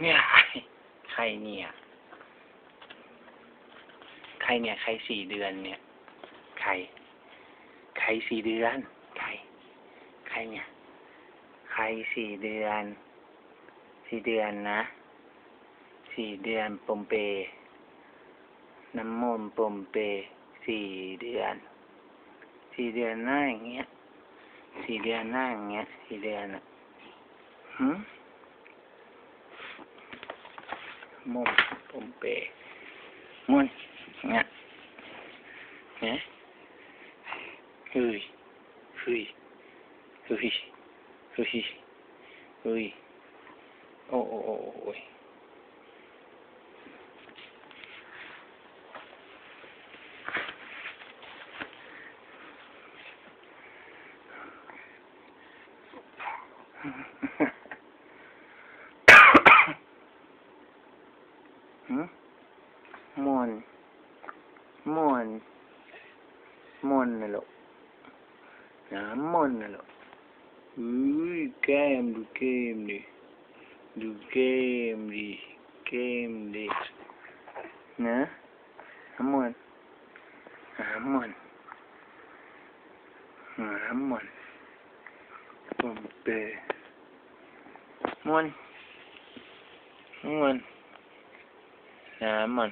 เนี่ยใครเนี่ย ใครเนี่ย ใครสี่เดือนเนี่ย ใคร ใครสี่เดือน ใคร ใครเนี่ย ใครสี่เดือน สี่เดือนนะ สี่เดือนปมเป น้ำมนต์ปมเป สี่เดือน สี่เดือนหน้าอย่างเงี้ย สี่เดือนหน้าอย่างเงี้ย สี่เดือนอะหืม มนต์ปมเปมนต์เนี่ยเนี่ยเฮ้ มอนมอนมอนน่ะลูกน้ำมอนน่ะลูกอุ้ยแกมดูเกมดิดูเกมดิเกมดินะน้ำมอนน้ำมอนน้ำมอนปอมเปมอนมอน น้ำมัน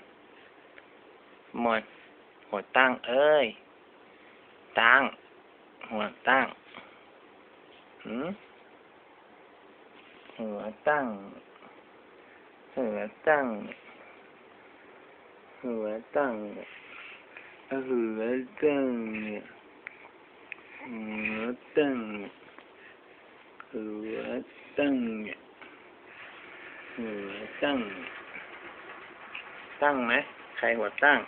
มวนหัวตั้งเอ้ย ตั้ง หัวตั้งหืมหัวตั้ง หัวตั้ง หัวตั้ง หัวตั้ง หัวตั้ง หัวตั้ง หัวตั้ง ตั้งไหมใครหัวตั้ง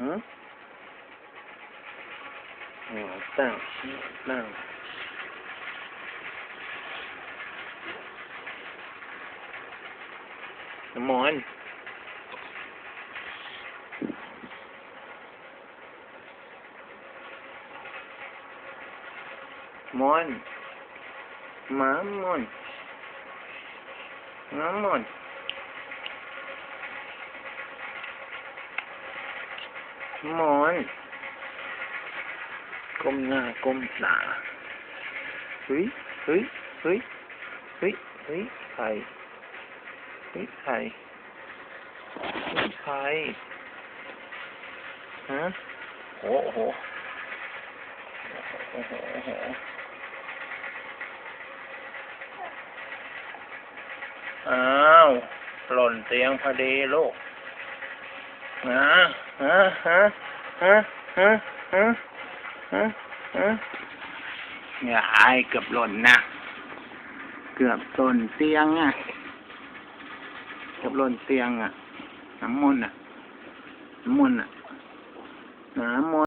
หืมหัวตั้งหัวตั้งน้ำมอนมอนมามอนต์น้ำมอนต์ มอน ก้มหน้าก้มตาเฮ้ยเฮ้ยเฮ้ยเฮ้ยเฮ้ยใครเฮ้ยใครเฮ้ยใครฮะโอ้โหโอ้โหโอ้โหอ้าว หล่นเตียงพอดีลูก ฮะฮะฮะฮะฮะฮะฮะฮะอย่าอายเกือบหล่นนะ เกือบหล่นเตียงอะ เกือบหล่นเตียงอะ น้ำมนต์อะ น้ำมนต์อะ น้ำมนต์